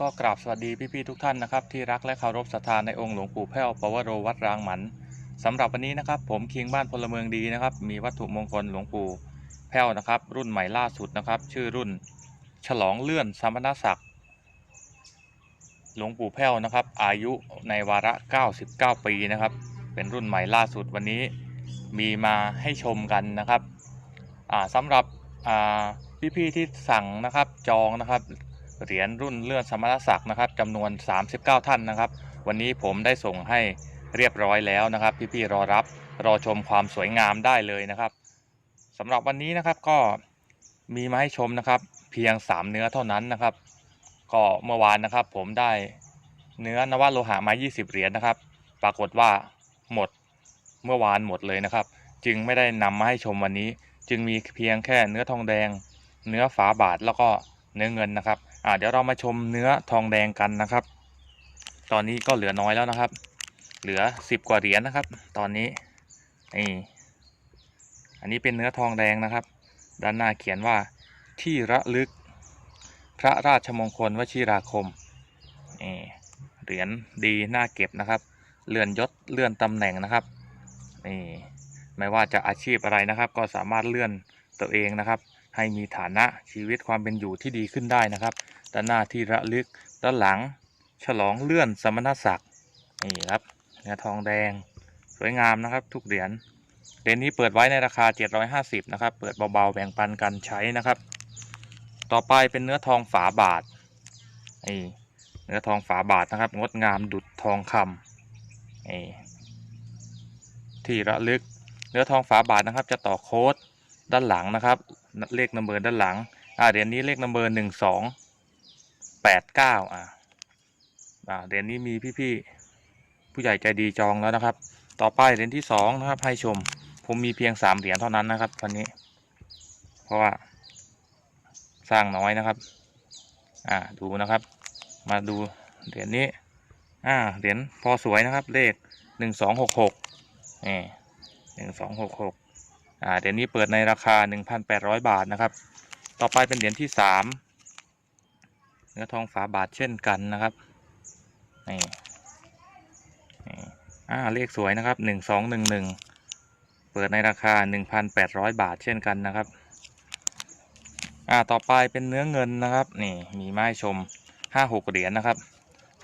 ก็กราบสวัสดีพี่ๆทุกท่านนะครับที่รักและเคารพศรัทธาในองค์หลวงปู่แพ้วปวโรวัดรางหมันสำหรับวันนี้นะครับ ผมคิงบ้านพลเมืองดีนะครับ มีวัตถุมงคลหลวงปู่แพ้วนะครับ รุ่นใหม่ล่าสุดนะครับ ชื่อรุ่นฉลองเลื่อนสมณศักดิ์หลวงปู่แพ้วนะครับ อายุในวาระ 99 ปีนะครับ เป็นรุ่นใหม่ล่าสุดวันนี้มีมาให้ชมกันนะครับอ่าสำหรับอ่พี่ๆที่สั่งนะครับจองนะครับ เหรียญรุ่นเลื่อนสมณศักดิ์นะครับจำนวน 39 ท่านนะครับ วันนี้ผมได้ส่งให้เรียบร้อยแล้วนะครับ พี่ๆรอรับรอชมความสวยงามได้เลยนะครับสำหรับวันนี้นะครับก็มีมาให้ชมนะครับ เพียง 3 เนื้อเท่านั้นนะครับ ก็เมื่อวานนะครับ ผมได้เนื้อนวโลหะมา 20 เหรียญนะครับ ปรากฏว่าหมดเมื่อวานหมดเลยนะครับ จึงไม่ได้นำมาให้ชมวันนี้ จึงมีเพียงแค่เนื้อทองแดง เนื้อฝาบาทแล้วก็เนื้อเงินนะครับ อ่าเดี๋ยวเรามาชมเนื้อทองแดงกันนะครับ ตอนนี้ก็เหลือน้อยแล้วนะครับ เหลือ10กว่าเหรียญนะครับ ตอนนี้นี่อันนี้เป็นเนื้อทองแดงนะครับ ด้านหน้าเขียนว่าที่ระลึก พระราชมงคลวชิราคมนี่เหรียญดีน่าเก็บนะครับ เลื่อนยศเลื่อนตำแหน่งนะครับนี่ไม่ว่าจะอาชีพอะไรนะครับ ก็สามารถเลื่อนตัวเองนะครับ ให้มีฐานะชีวิตความเป็นอยู่ที่ดีขึ้นได้นะครับด้านหน้าที่ระลึกด้านหลัง ฉลองเลื่อนสมณศักดิ์นี่ครับเนื้อทองแดง สวยงามนะครับ ทุกเหรียญเหรียญนี้เปิดไว้ในราคา 750นะครับเปิดเบาๆแบ่งปันกันใช้นะครับ ต่อไปเป็นเนื้อทองฝาบาทนี่เนื้อทองฝาบาทนะครับ งดงามดุจทองคำนี่ที่ระลึกเนื้อทองฝาบาทนะครับ จะต่อโค้ด ด้านหลังนะครับ เลขนัมเบอร์ด้านหลัง อ่าเหรียญนี้เลขนัมเบอร์หนึ่งสองแปดเก้าอ่าอ่าเหรียญนี้มีพี่ๆผู้ใหญ่ใจดีจองแล้วนะครับ ต่อไปเหรียญที่สองนะครับ ให้ชม ผมมีเพียงสามเหรียญเท่านั้นนะครับวันนี้ เพราะว่า สร้างน้อยนะครับ อ่าดูนะครับ มาดูเหรียญนี้ อ่าเหรียญพอสวยนะครับ เลขหนึ่งสองหกหกนี่หนึ่งสองหกหก อ่าเหรียญนี้เปิดในราคา 1,800 บาทนะครับ ต่อไปเป็นเหรียญที่3เนื้อทองฝาบาทเช่นกันนะครับนี่นี่อ่าเลขสวยนะครับ 1211 เปิดในราคา 1,800 บาทเช่นกันนะครับอ่าต่อไปเป็นเนื้อเงินนะครับนี่มีไม้ชม 5-6 เหรียญนะครับ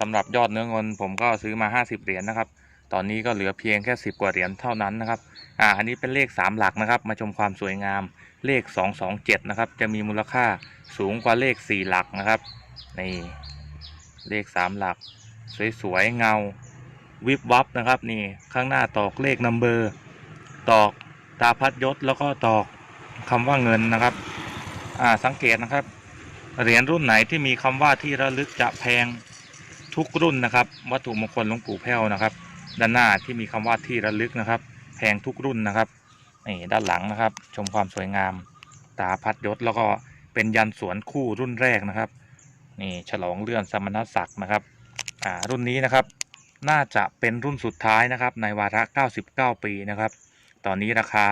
สำหรับยอดเนื้อเงินผมก็ซื้อมา 50 เหรียญนะครับ ตอนนี้ก็เหลือเพียงแค่ 10 กว่าเหรียญเท่านั้นนะครับ อ่า อันนี้เป็นเลข 3 หลักนะครับ มาชมความสวยงาม เลข 227 นะครับ จะมีมูลค่าสูงกว่าเลข 4 หลักนะครับ นี่ เลข 3 หลัก สวยๆ เงา วิบวับนะครับ นี่ ข้างหน้าตอกเลขนัมเบอร์ ตอกตาพัดยศ แล้วก็ตอกคำว่าเงินนะครับ อ่า สังเกตนะครับ เหรียญรุ่นไหนที่มีคำว่าที่ระลึกจะแพงทุกรุ่นนะครับ วัตถุมงคลหลวงปู่แพ้วนะครับ ด้านหน้าที่มีคำว่าที่ระลึกนะครับ แพงทุกรุ่นนะครับนี่ด้านหลังนะครับ ชมความสวยงาม ตาพัดยศแล้วก็เป็นยันสวนคู่รุ่นแรกนะครับนี่ฉลองเลื่อนสมณศักดิ์นะครับอ่ารุ่นนี้นะครับ น่าจะเป็นรุ่นสุดท้ายนะครับ ในวาระ 99 ปีนะครับ ตอนนี้ราคา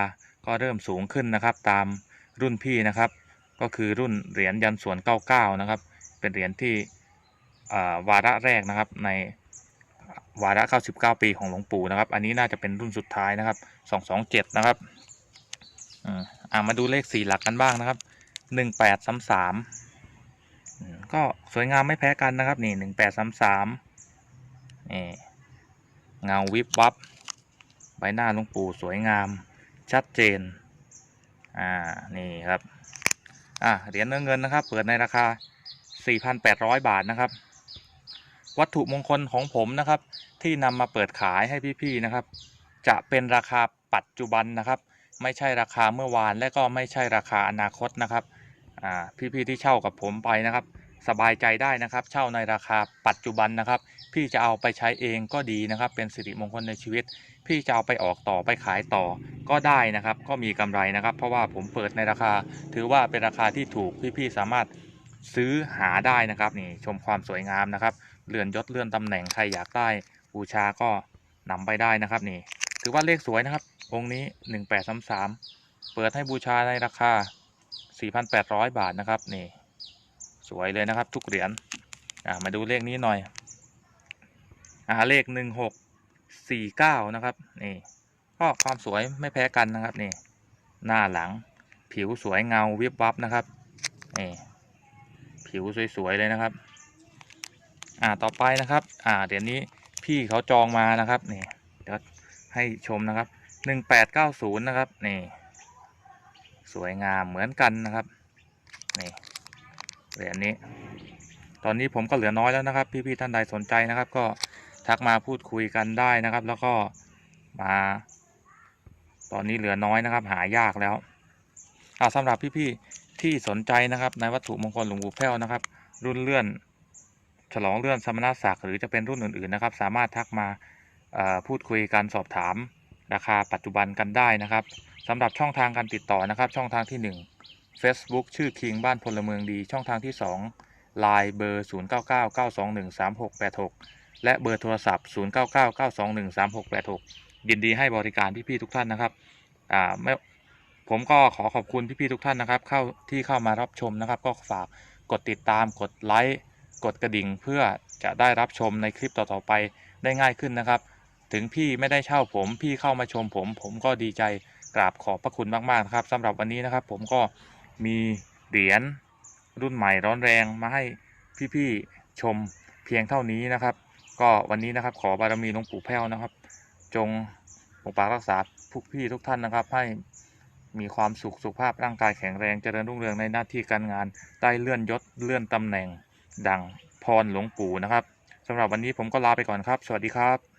ก็เริ่มสูงขึ้นนะครับ ตามรุ่นพี่นะครับ ก็คือรุ่นเหรียญยันสวน 99 นะครับ เป็นเหรียญที่อ่าวาระแรกนะครับใน วาระ 99 ปีของหลวงปู่นะครับ อันนี้น่าจะเป็นรุ่นสุดท้ายนะครับ 227 นะครับอ่ามาดูเลข 4 หลักกันบ้างนะครับ 1833อืมก็สวยงามไม่แพ้กันนะครับ นี่ 1833นี่เงาวิบวับ ใบหน้าหลวงปู่สวยงาม ชัดเจน อ่า นี่ครับ อ่าเหรียญเนื้อเงินนะครับ เปิดในราคา 4,800 บาทนะครับ วัตถุมงคลของผมนะครับ ที่นำมาเปิดขายให้พี่ๆนะครับ จะเป็นราคาปัจจุบันนะครับ ไม่ใช่ราคาเมื่อวานและก็ไม่ใช่ราคาอนาคตนะครับพี่ๆที่เช่ากับผมไปนะครับ สบายใจได้นะครับ เช่าในราคาปัจจุบันนะครับ พี่จะเอาไปใช้เองก็ดีนะครับ เป็นสิริมงคลในชีวิต พี่จะเอาไปออกต่อไปขายต่อก็ได้นะครับ ก็มีกำไรนะครับ เพราะว่าผมเปิดในราคา ถือว่าเป็นราคาที่ถูกพี่ๆสามารถซื้อหาได้นะครับนี่ชมความสวยงามนะครับ เลื่อนยศเลื่อนตำแหน่งใครอยากได้บูชาก็นำไปได้นะครับนี่ ถือว่าเลขสวยนะครับ องค์นี้ 1833 เปิดให้บูชาในราคา 4,800 บาทนะครับนี่ สวยเลยนะครับทุกเหรียญมาดูเลขนี้หน่อยอ่าเลขหนึ่งหกสี่เก้านะครับนี่ก็ความสวยไม่แพ้กันนะครับนี่ หน้าหลังผิวสวยเงาวิบวับนะครับนี่ผิวสวยๆเลยนะครับ อ่าต่อไปนะครับ อ่าเดี๋ยวนี้พี่เขาจองมานะครับนี่เดี๋ยวให้ชมนะครับหนึ่งแปดเก้าศูนย์นะครับนี่สวยงามเหมือนกันนะครับนี่เหรียญนี้ ตอนนี้ผมก็เหลือน้อยแล้วนะครับ พี่ๆท่านใดสนใจนะครับ ก็ทักมาพูดคุยกันได้นะครับ แล้วก็มา ตอนนี้เหลือน้อยนะครับ หายากแล้วอ่าสำหรับพี่ๆที่สนใจนะครับในวัตถุมงคลหลวงปู่แพ้วนะครับ รุ่นเลื่อน ฉลองเลื่อนสมณศักดิ์หรือจะเป็นรุ่นอื่นๆนะครับ สามารถทักมาพูดคุยกันสอบถาม ราคาปัจจุบันกันได้นะครับสำหรับช่องทางการติดต่อนะครับ ช่องทางที่ 1 Facebook ชื่อคิงบ้านพลเมืองดี ช่องทางที่ 2 Line เบอร์ 0999213686 และเบอร์โทรศัพท์ 0999213686 ยินดีให้บริการพี่ๆทุกท่านนะครับอ่าไม่ผมก็ขอขอบคุณพี่ๆทุกท่านนะครับ เข้าที่เข้ามารับชมนะครับ ก็ฝากกดติดตามกดไลค์ กดกระดิ่งเพื่อจะได้รับชมในคลิปต่อๆไปได้ง่ายขึ้นนะครับ ถึงพี่ไม่ได้เช่าผม พี่เข้ามาชมผม ผมก็ดีใจกราบขอบพระคุณมากๆนะครับสำหรับวันนี้นะครับผมก็มีเหรียญรุ่นใหม่ร้อนแรงมาให้พี่ๆชมเพียงเท่านี้นะครับ ก็วันนี้นะครับขอบารมีหลวงปู่แพ้วนะครับ จงปกปักรักษาทุกพี่ทุกท่านนะครับ ให้มีความสุขสุขภาพร่างกายแข็งแรงเจริญรุ่งเรืองในหน้าที่การงานได้เลื่อนยศเลื่อนตำแหน่ง ดังพรหลวงปู่นะครับสำหรับวันนี้ผมก็ลาไปก่อนครับ สวัสดีครับ